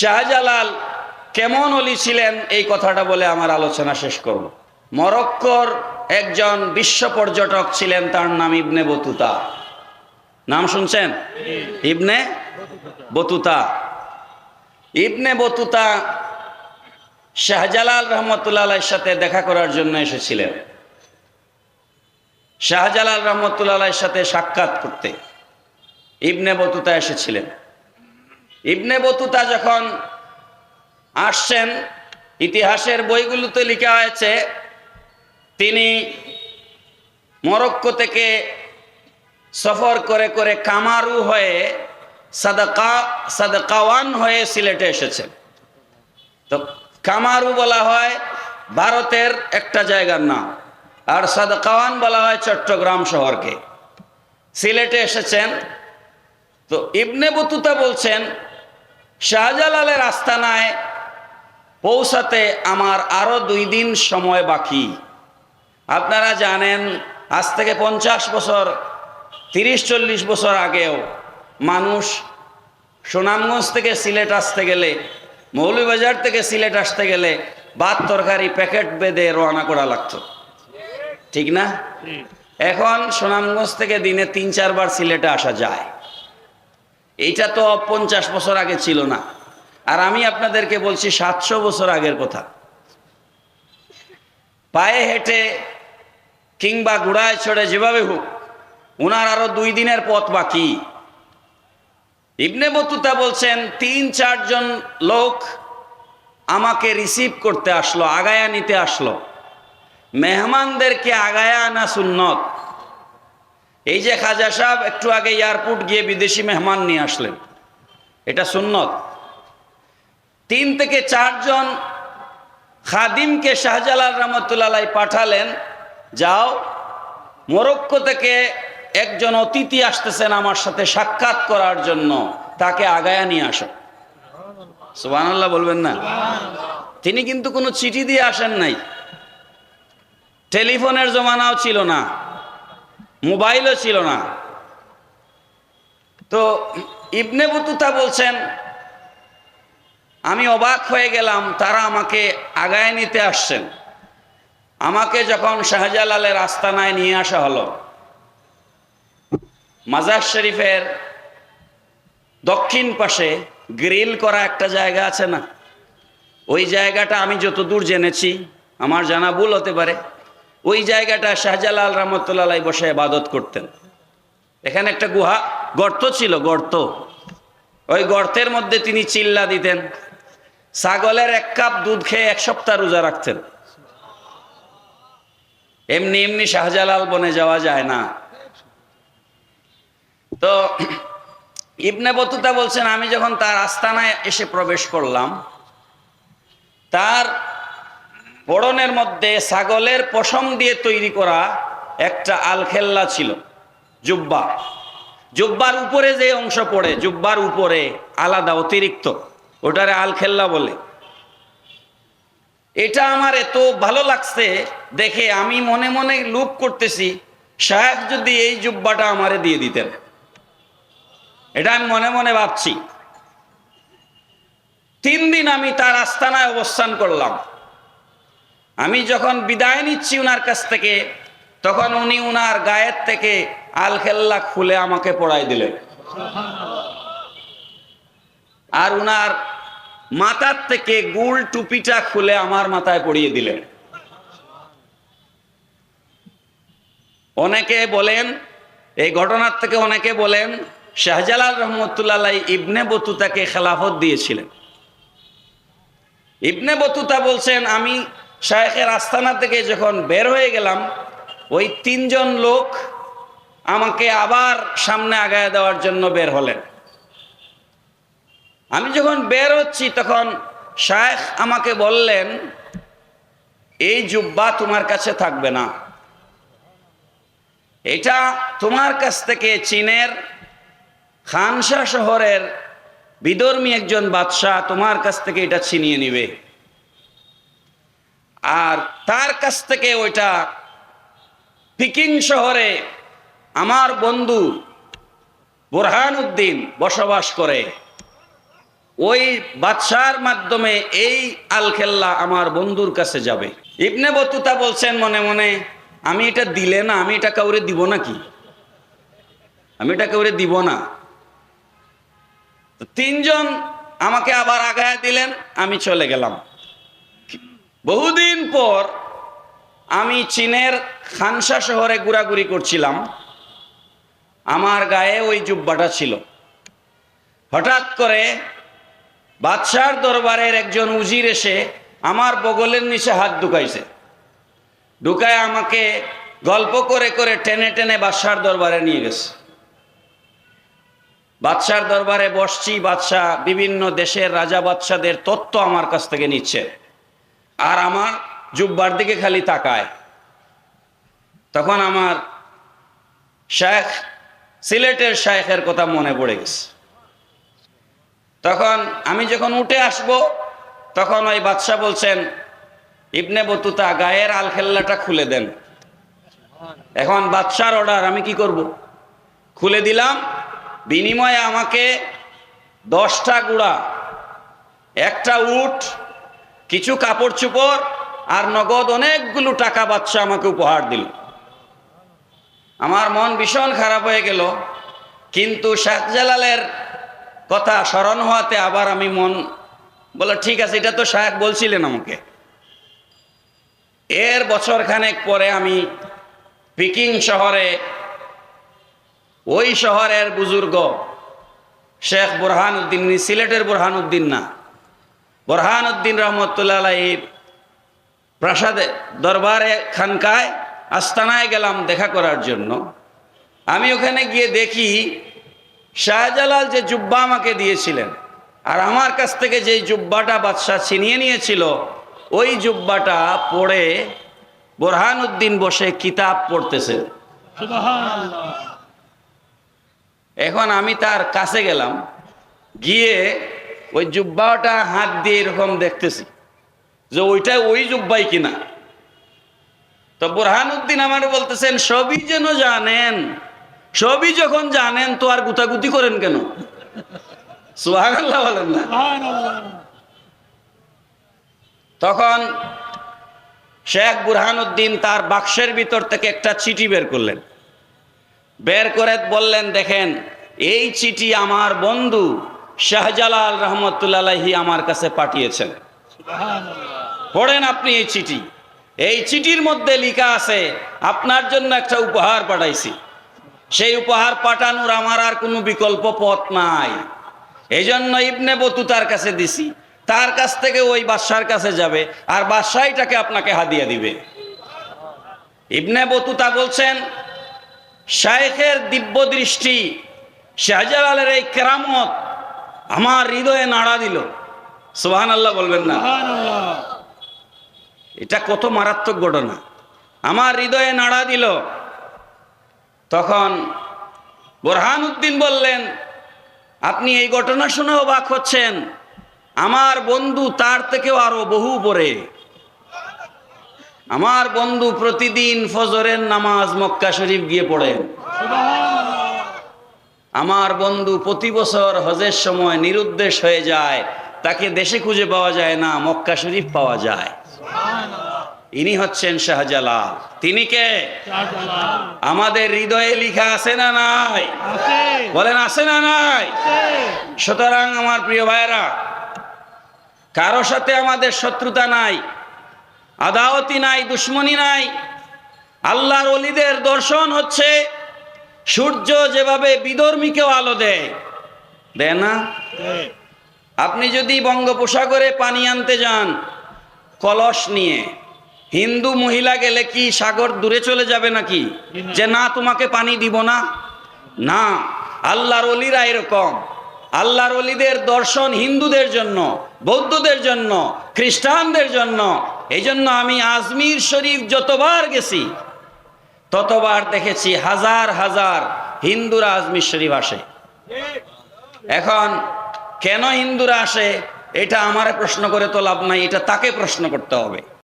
শাহজালাল কেমন অলি ছিলেন? এই কথাটা বলে আমার আলোচনা শেষ করব। মরক্কোর একজন বিশ্ব পর্যটক ছিলেন, তার নাম ইবনে বতুতা। নাম শুনছেন? Ibn Battuta. Ibn Battuta Shahjalal Rahmatullah সাথে দেখা করার জন্য এসেছিলেন। শাহজালাল রহমতুল্লাহ সাথে সাক্ষাৎ করতে ইবনে বতুতা এসেছিলেন। ইবনে বতুতা যখন আসছেন, ইতিহাসের বইগুলোতে লেখা হয়েছে, তিনি মরক্কো থেকে সফর করে করে কামারু হয়ে সাদাকা, সাদাকাওয়ান হয়ে সিলেটে এসেছেন। তো কামারু বলা হয় ভারতের একটা জায়গার নাম, আর সাদাকাওয়ান বলা হয় চট্টগ্রাম শহরকে। সিলেটে এসেছেন। তো ইবনে বতুতা বলছেন শাহজালালের আস্তানায় পৌঁছাতে আমার আরও দুই দিন সময় বাকি। আপনারা জানেন আজ থেকে পঞ্চাশ বছর তিরিশ চল্লিশ বছর আগেও মানুষ সুনামগঞ্জ থেকে সিলেট আসতে গেলে মৌলভীবাজার থেকে সিলেট আসতে গেলে ভাত তরকারি প্যাকেট বেঁধে রওনা করা লাগতো। ঠিক না? এখন সুনামগঞ্জ থেকে দিনে তিন চারবার সিলেটে আসা যায়। এইটা তো পঞ্চাশ বছর আগে ছিল না। আর আমি আপনাদেরকে বলছি, সাতশো বছর আগের কথা। পায়ে হেঁটে কিংবা ঘোড়ায় ছড়ে যেভাবে হোক, ওনার আরও দুই দিনের পথ বাকি। ইবনে বতুতা বলছেন, তিন চারজন লোক আমাকে রিসিভ করতে আসলো, আগায়া নিতে আসলো। মেহমানদেরকে আগায়া আনা সুন্নত। এই যে খাজা সাহেব একটু আগে এয়ারপোর্ট গিয়ে বিদেশি মেহমান নিয়ে আসলেন, এটা সুন্নত। তিন থেকে চারজন খাদিমকে শাহজালাল রহমতুল্লাহ পাঠালেন, যাও, মরক্কো থেকে একজন অতিথি আসতেছেন আমার সাথে সাক্ষাৎ করার জন্য, তাকে আগায়া নিয়ে আসো। সুবহানাল্লাহ বলবেন না? তিনি কিন্তু কোনো চিঠি দিয়ে আসেন নাই। টেলিফোনের জমানাও ছিল না। মোবাইলও ছিল না। তো ইবনে বুতুতা বলছেন, আমি অবাক হয়ে গেলাম, তারা আমাকে আগায় নিতে আসছেন। আমাকে যখন শাহজালালের আস্তানায় নিয়ে আসা হলো, মাজার শরীফের দক্ষিণ পাশে গ্রিল করা একটা জায়গা আছে না? ওই জায়গাটা আমি যতদূর জেনেছি, আমার জানা ভুল হতে পারে। ওই জায়গাটা শাহজালাল রহমতুল্লাহ বসে ইবাদত করতেন। এখানে একটা গুহা, গর্ত ছিল, গর্ত। ওই গর্তের মধ্যে তিনি চিল্লা দিতেন। ছাগলের এক কাপ দুধ খেয়ে এক সপ্তাহ রোজা রাখতেন। এমনি এমনি শাহজালাল বনে যাওয়া যায় না। তো ইবনে বতুতা বলছেন, আমি যখন তার আস্তানায় এসে প্রবেশ করলাম, তার পড়নের মধ্যে ছাগলের পশম দিয়ে তৈরি করা একটা আলখেল্লা ছিল, জুব্বা। জুব্বার উপরে যে অংশ পড়ে, জুব্বার উপরে আলাদা, অতিরিক্ত। ওটারে আলখেল্লা বলে। এটা আমার এত ভালো লাগছে দেখে আমি মনে মনে লুপ করতেছি, সাহেব যদি এই জুব্বাটা আমারে দিয়ে দিতেন। এটা আমি মনে মনে ভাবছি। তিন দিন আমি তার আস্তানায় অবস্থান করলাম। আমি যখন বিদায় নিচ্ছি উনার কাছ থেকে, তখন উনি উনার গায়ের থেকে আলখেল্লা খুলে আমাকে পড়াই দিলেন। আর উনার মাথার থেকে গুল টুপিটা খুলে আমার মাথায় পড়িয়ে দিলেন। অনেকে বলেন, এই ঘটনার থেকে অনেকে বলেন, শাহজালাল রহমতুল্লাহ ইবনে বতুতাকে খেলাফত দিয়েছিলেন। ইবনে বতুতা বলছেন, আমি শায়েখের আস্তানা থেকে যখন বের হয়ে গেলাম, ওই তিনজন লোক আমাকে আবার সামনে আগায় দেওয়ার জন্য বের হলেন। আমি যখন বের হচ্ছি, তখন শায়েখ আমাকে বললেন, এই জুব্বা তোমার কাছে থাকবে না। এটা তোমার কাছ থেকে চীনের খানসা শহরের বিধর্মী একজন বাদশাহ তোমার কাছ থেকে এটা ছিনিয়ে নিবে। আর তার কাছ থেকে ওইটা পিকিং শহরে আমার বন্ধু বোরহান উদ্দিন বসবাস করে। ওই বাদশার মাধ্যমে এই আলখেল্লা আমার বন্ধুর কাছে যাবে। ইবনে বতুতা বলছেন মনে মনে, আমি এটা দিলে না, আমি এটা কাউরে দিব নাকি? আমি এটা কাউরে দিব না। তিনজন আমাকে আবার আগায় দিলেন, আমি চলে গেলাম। বহুদিন পর আমি চীনের খানসা শহরে ঘোরাঘুরি করছিলাম। আমার গায়ে ওই জুব্বাটা ছিল। হঠাৎ করে বাদশার দরবারের একজন উজির এসে আমার বগলের নিচে হাত ঢুকাইছে। ঢুকায় আমাকে গল্প করে করে টেনে টেনে বাদশার দরবারে নিয়ে গেছে। বাদশার দরবারে বসছি, বাদশাহ বিভিন্ন দেশের রাজা বাদশাদের তত্ত্ব আমার কাছ থেকে নিচ্ছে। আর আমার জুব্বার দিকে খালি তাকায়। তখন আমার শেখ, সিলেটের শেখের কথা মনে পড়ে গেছে। তখন আমি যখন উঠে আসব, তখন ওই বাদশাহ বলছেন, ইবনে বতুতা গায়ের আলখেল্লাটা খুলে দেন। এখন বাদশার অর্ডার আমি কি করব? খুলে দিলাম, বিনিময়ে আমাকে দশটা গুড়া, একটা উট কিছু কাপড় চুপড় আর নগদ অনেকগুলো টাকা বাচ্চা আমাকে উপহার দিল। আমার মন ভীষণ খারাপ হয়ে গেল। কিন্তু শাহজালালের কথা স্মরণ হওয়াতে আবার আমি মন বলে ঠিক আছে, এটা তো শাহেক বলছিলেন আমাকে। এর বছর খানেক পরে আমি পিকিং শহরে, ওই শহরের বুজুর্গ শেখ বোরহান উদ্দিন সিলেটের বোরহান উদ্দিন না বোরহান উদ্দিন রহমতুল্লাহ আলাইহির প্রাসাদে দরবারে খানকায় আস্তানায় গেলাম দেখা করার জন্য। আমি ওখানে গিয়ে দেখি শাহজালাল যে জুব্বা আমাকে দিয়েছিলেন আর আমার কাছ থেকে যে জুব্বাটা বাদশাহ ছিনিয়ে নিয়েছিল ওই জুব্বাটা পড়ে বোরহান উদ্দিন বসে কিতাব পড়তেছে। এখন আমি তার কাছে গেলাম গিয়ে ওই জুব্বাটা হাত দিয়ে এরকম দেখতেছি যে ওইটা ওই জুব্বাই কিনা। তো বোরহান উদ্দিন আমার বলতেছেন, সবই যেন জানেন, সবই যখন জানেন তো আর গুতাগুতি করেন কেন? বলেন না। তখন শেখ বুরহানুদ্দিন তার বাক্সের ভিতর থেকে একটা চিঠি বের করলেন। বের করে বললেন, দেখেন, এই চিঠি আমার বন্ধু শাহজালাল রহমতুল্লাহি আমার কাছে পাঠিয়েছেন। পড়েন আপনি এই চিঠি। এই চিঠির মধ্যে লেখা আছে, আপনার জন্য একটা উপহার পাঠাইছি। সেই উপহার পাঠানোর আমার আর কোনো বিকল্প পথ নাই। এই জন্য ইবনে বতু তার কাছে দিছি। তার কাছ থেকে ওই বাদশার কাছে যাবে আর বাদশাহীটাকে আপনাকে হাদিয়া দিবে। ইবনে বতুতা বলছেন, শায়েখের দিব্য দৃষ্টি শাহজালালের এই কেরামত আমার হৃদয়ে নাড়া দিল। সোহান আল্লাহ বলবেন না। এটা কত মারাত্মক ঘটনা। আমার হৃদয়ে নাড়া দিল। তখন বোরহান উদ্দিন বললেন আপনি এই ঘটনা শুনে অবাক হচ্ছেন। আমার বন্ধু তার থেকেও আরও বহু পরে আমার বন্ধু প্রতিদিন ফজরের নামাজ মক্কা শরীফ গিয়ে পড়েন আমার বন্ধু প্রতি বছর হজের সময় নিরুদ্দেশ হয়ে যায় তাকে দেশে খুঁজে পাওয়া যায় না মক্কা শরীফ পাওয়া যায়। ইনি হচ্ছেন শাহজালাল। তিনি কে? আমাদের হৃদয়ে লিখা আছে না নাই? বলেন আছে না নাই? সুতরাং আমার প্রিয় ভাইরা কারও সাথে আমাদের শত্রুতা নাই আদাওতি নাই দুশ্মনী নাই আল্লাহর অলিদের দর্শন হচ্ছে সূর্য যেভাবে বিধর্মীকেও আলো দেয় দেয় না? আপনি যদি বঙ্গোপসাগরে পানি আনতে যান কলস নিয়ে হিন্দু মহিলা গেলে কি সাগর দূরে চলে যাবে নাকি? যে না তোমাকে পানি দিব না? না আল্লাহর অলিরা এরকম। আল্লাহর অলিদের দর্শন হিন্দুদের জন্য বৌদ্ধদের জন্য খ্রিস্টানদের জন্য। এই জন্য আমি আজমির শরীফ যতবার গেছি ততবার দেখেছি হাজার হাজার হিন্দুরা আজমির শরীফ আসে এখন কেন হিন্দুরা আসে, এটা আমার প্রশ্ন করে তো লাভ নাই, এটা তাকে প্রশ্ন করতে হবে।